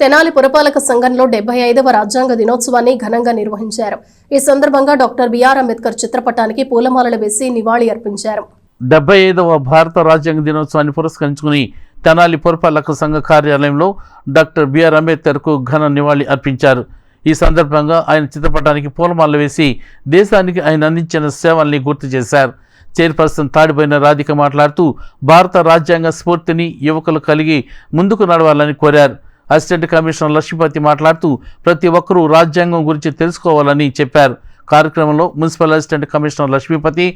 తెనాలి పురపాలక సంఘంలో డెబ్బై ఐదవ రాజ్యాంగ దినోత్సవాన్ని ఘనంగా నిర్వహించారు. ఈ సందర్భంగా డాక్టర్ బిఆర్ అంబేద్కర్ చిత్రపటానికి పూలమాలలు వేసి నివాళి అర్పించారు. డెబ్బై ఐదవ భారత రాజ్యాంగ దినోత్సవాన్ని పురస్కరించుకుని తెనాలి పురపాలక సంఘ కార్యాలయంలో డాక్టర్ బిఆర్ అంబేద్కర్కు ఘన నివాళి అర్పించారు. ఈ సందర్భంగా ఆయన చిత్రపటానికి పూలమాలలు వేసి దేశానికి ఆయన అందించిన సేవల్ని గుర్తు చేశారు. చైర్పర్సన్ తాడిపోయిన రాధిక మాట్లాడుతూ భారత రాజ్యాంగ స్ఫూర్తిని యువకులు కలిగి ముందుకు నడవాలని కోరారు. అసిస్టెంట్ కమిషనర్ లక్ష్మీపతి మాట్లాడుతూ ప్రతి ఒక్కరూ రాజ్యాంగం గురించి తెలుసుకోవాలని చెప్పారు. కార్యక్రమంలో municipal assistant commissioner Lakshmipathi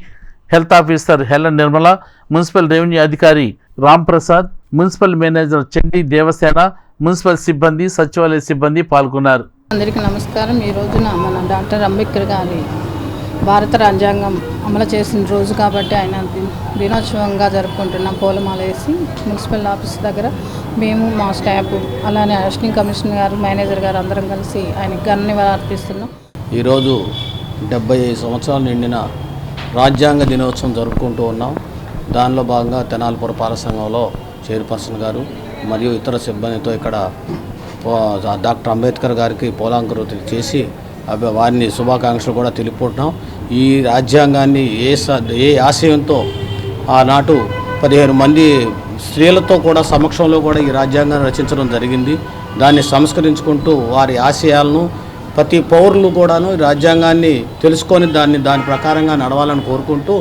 health officer Helen Nirmala municipal revenue అధికారి Ramprasad municipal manager Chandi Devasena municipal సిబ్బంది సచివాలయ సిబ్బంది పాల్గొన్నారు. అందరికీ నమస్కారం. ఈ రోజున మన డాక్టర్ అంబేద్కర్ గారి భారత రాజ్యాంగం అమలు చేసిన రోజు కాబట్టి ఆయన దినోత్సవంగా జరుపుకుంటున్నాం. పూలమాల వేసి మున్సిపల్ ఆఫీస్ దగ్గర మేము మా స్టాఫ్ అలానే అసిస్టెంట్ కమిషనర్ గారు మేనేజర్ గారు అందరం కలిసి ఆయనకి ఘన నివాళులు అర్పిస్తున్నాం. ఈరోజు డెబ్బై ఐదు సంవత్సరాలు నిండిన రాజ్యాంగ దినోత్సవం జరుపుకుంటూ ఉన్నాం. దానిలో భాగంగా తెనాలి పాలసంఘంలో సంఘంలో చైర్పర్సన్ గారు మరియు ఇతర సిబ్బందితో ఇక్కడ పో- డాక్టర్ అంబేద్కర్ గారికి పోలాంకురుతి చేసి వారిని శుభాకాంక్షలు కూడా తెలుపుకుంటున్నాం. ఈ రాజ్యాంగాన్ని ఏ స ఏ ఆశయంతో ఆనాటు పదిహేను మంది స్త్రీలతో కూడా సమక్షంలో కూడా ఈ రాజ్యాంగాన్ని రచించడం జరిగింది. దాన్ని సంస్కరించుకుంటూ వారి ఆశయాలను ప్రతి పౌరులు కూడాను ఈ రాజ్యాంగాన్ని తెలుసుకొని దాన్ని దాని ప్రకారంగా నడవాలని కోరుకుంటూ